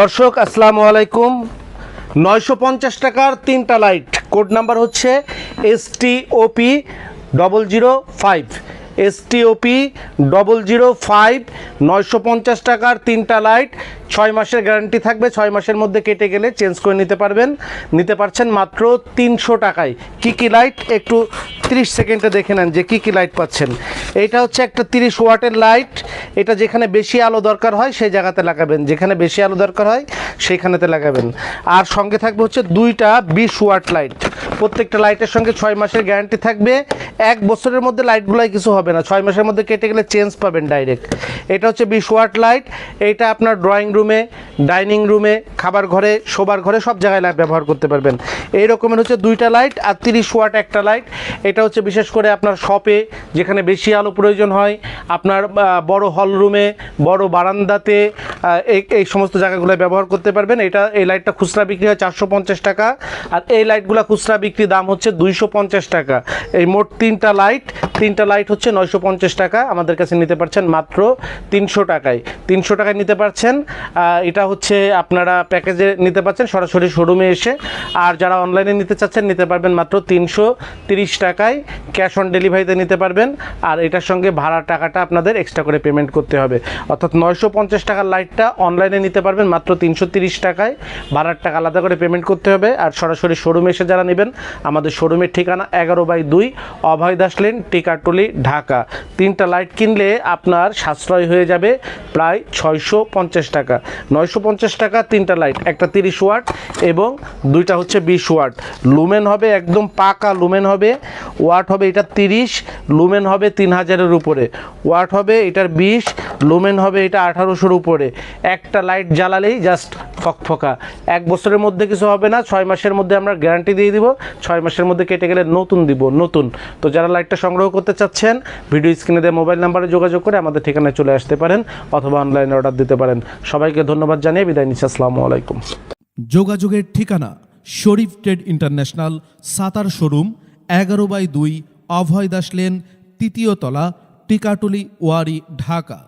দর্শক, আসসালামু আলাইকুম। নয়শো পঞ্চাশ টাকার তিনটা লাইট। কোড নাম্বার হচ্ছে S T O P double zero five S T O P double zero five নয়শো পঞ্চাশ টাকার তিনটা লাইট। ছয় মাসের গ্যারান্টি থাকবে, ছয় মাসের মধ্যে কেটে গেলে চেঞ্জ করে নিতে পারবেন। নিতে পারছেন মাত্র তিনশো টাকায়। কী কী লাইট? একটু তিরিশ সেকেন্ডে দেখে নেন যে কী কী লাইট পাচ্ছেন। এইটা হচ্ছে একটা তিরিশ ওয়াটের লাইট। এটা যেখানে বেশি আলো দরকার হয় সেই জায়গাতে লাগাবেন। যেখানে বেশি আলো দরকার হয় সেইখানেতে লাগাবেন। আর সঙ্গে থাকবে হচ্ছে দুইটা বিশ ওয়াট লাইট। প্রত্যেকটা লাইটের সঙ্গে ছয় মাসের গ্যারান্টি থাকবে। এক বছরের মধ্যে লাইটগুলোয় কিছু হবে না। ছয় মাসের মধ্যে কেটে গেলে চেঞ্জ পাবেন ডাইরেক্ট। এটা হচ্ছে বিশ ওয়াট লাইট। এইটা আপনার ড্রয়িং রুমে ডাইনিং রুমে খাবার ঘরে শোবার ঘরে সব জায়গায় লাইট ব্যবহার করতে পারবেন। এই রকমের হচ্ছে দুইটা লাইট আর তিরিশ ওয়াট একটা লাইট। এটা হচ্ছে বিশেষ করে আপনার শপে যেখানে বেশি আলো প্রয়োজন হয় আপনার আহ, বড় হল রুমে বড় বারান্দাতে এই এই সমস্ত জায়গাগুলো ব্যবহার করতে পারবেন। এটা এই লাইটটা খুচরা বিক্রি হয় চারশো পঞ্চাশ টাকা। আর এই লাইটগুলো খুচরা বিক্রি দাম হচ্ছে দুইশো পঞ্চাশ টাকা। এই মোট তিনটা লাইট তিনটা লাইট হচ্ছে নয়শো পঞ্চাশ টাকা। আমাদের কাছে নিতে পারছেন মাত্র তিনশো টাকায়। তিনশো টাকায় নিতে পারছেন এটা হচ্ছে আপনারা প্যাকেজে নিতে পারছেন, সরাসরি শোরুমে এসে। আর যারা অনলাইনে নিতে চাচ্ছেন, নিতে পারবেন মাত্র তিনশো তিরিশ টাকায়। ক্যাশ অন ডেলিভারিতে নিতে পারবেন। আর এটার সঙ্গে ভাড়ার টাকাটা আপনাদের এক্সট্রা করে পেমেন্ট করতে হবে। অর্থাৎ নয়শো পঞ্চাশ টাকার লাইটটা অনলাইনে নিতে পারবেন মাত্র তিনশো টাকায়। ভাড়ার টাকা আলাদা করে পেমেন্ট করতে হবে। আর সরাসরি শোরুমে এসে যারা নেবেন, আমাদের শোরুমের ঠিকানা এগারো বাই দুই, অভয় দাস লেন টিকাটুলি, ঢাকা। তিনটা লাইট কিনলে আপনার সাশ্রয় হয়ে যাবে প্রায় ছয়শো পঞ্চাশ টাকা। নয়শো পঞ্চাশ টাকা তিনটা লাইট একটা তিরিশ ওয়াট এবং দুইটা হচ্ছে বিশ ওয়াট লুমেন হবে একদম পাকা লুমেন হবে। ওয়াট হবে এটা তিরিশ লুমেন হবে তিন হাজারের উপরে। ওয়াট হবে এটার বিশ লুমেন হবে এটা আঠারোশোর উপরে। একটা লাইট জ্বালালেই জাস্ট ফকফকা। এক বছরের মধ্যে কিছু হবে না, ছয় মাসের মধ্যে আমরা গ্যারান্টি দিয়ে দিব, ছয় মাসের মধ্যে কেটে গেলে নতুন দিব, নতুন। তো যারা লাইটটা সংগ্রহ করতে চাচ্ছেন, ভিডিও স্ক্রিনে দেওয়া মোবাইল নাম্বারে যোগাযোগ করে আমাদের ঠিকানায় চলে আসতে পারেন অথবা অনলাইনে অর্ডার দিতে পারেন। সবাইকে ধন্যবাদ জানিয়ে বিদায় নিচ্ছি, আসসালামু আলাইকুম। যোগাযোগের ঠিকানা শরীফ ট্রেড ইন্টারন্যাশনাল, সাতার শোরুম, এগারো বাই দুই, অভয় দাস লেন, তৃতীয় তলা, টিকাটুলি ওয়ারি, ঢাকা।